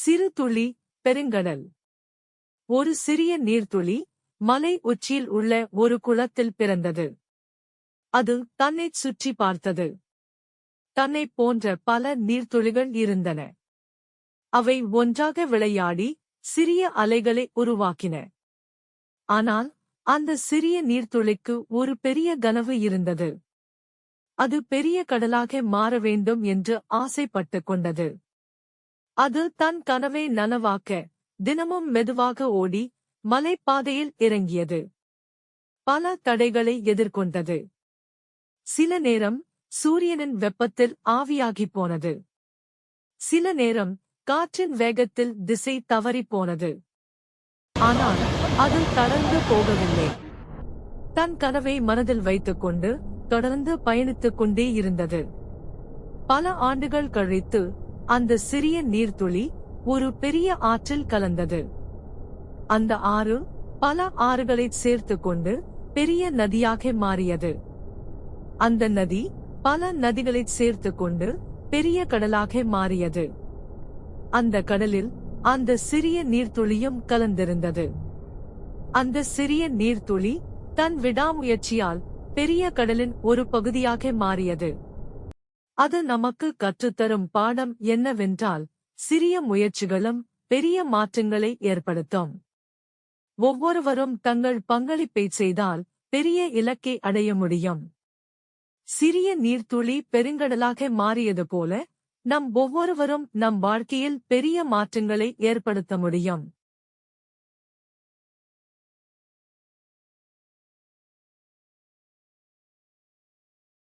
சிறு துளி பெருங்கடல். ஒரு சிறிய நீர்த்துளி மலை உச்சியில் உள்ள ஒரு குளத்தில் பிறந்தது. அது தன்னைச் சுற்றி பார்த்தது. தன்னைப் போன்ற பல நீர்த்துளிகள் இருந்தன. அவை ஒன்றாக விளையாடி சிறிய அலைகளை உருவாக்கின. ஆனால் அந்த சிறிய நீர்த்துளிக்கு ஒரு பெரிய கனவு இருந்தது. அது பெரிய கடலாக மாற வேண்டும் என்று ஆசைப்பட்டு கொண்டது. அது தன் கனவை நனவாக்க தினமும் மெதுவாக ஓடி மலைப்பாதையில் இறங்கியது. பல தடைகளை எதிர்கொண்டது. சில நேரம் சூரியனின் வெப்பத்தில் ஆவியாகிப் போனது. சில நேரம் காற்றின் வேகத்தில் திசை தவறிப் போனது. ஆனால் அது தளர்ந்து போகவில்லை. தன் கனவை மனதில் வைத்துக்கொண்டு தொடர்ந்து பயணித்துக் கொண்டே இருந்தது. பல ஆண்டுகள் கழித்து அந்த சிறிய நீர்த்துளி ஒரு பெரிய ஆற்றில் கலந்தது. அந்த ஆறு பல ஆறுகளைச் சேர்த்துக் கொண்டு பெரிய நதியாக மாறியது. அந்த நதி பல நதிகளைச் சேர்த்துக் கொண்டு பெரிய கடலாக மாறியது. அந்த கடலில் அந்த சிறிய நீர்த்துளியும் கலந்திருந்தது. அந்த சிறிய நீர்த்துளி தன் விடாமுயற்சியால் பெரிய கடலின் ஒரு பகுதியாக மாறியது. அது நமக்கு கற்றுத்தரும் பாடம் என்னவென்றால் சிறிய முயற்சிகளும் பெரிய மாற்றங்களை ஏற்படுத்தும். ஒவ்வொருவரும் தங்கள் பங்களிப்பைச் செய்தால் பெரிய இலக்கை அடைய முடியும். சிறிய நீர்த்துளி பெருங்கடலாக மாறியது போல நம் ஒவ்வொருவரும் நம் வாழ்க்கையில் பெரிய மாற்றங்களை ஏற்படுத்த முடியும்.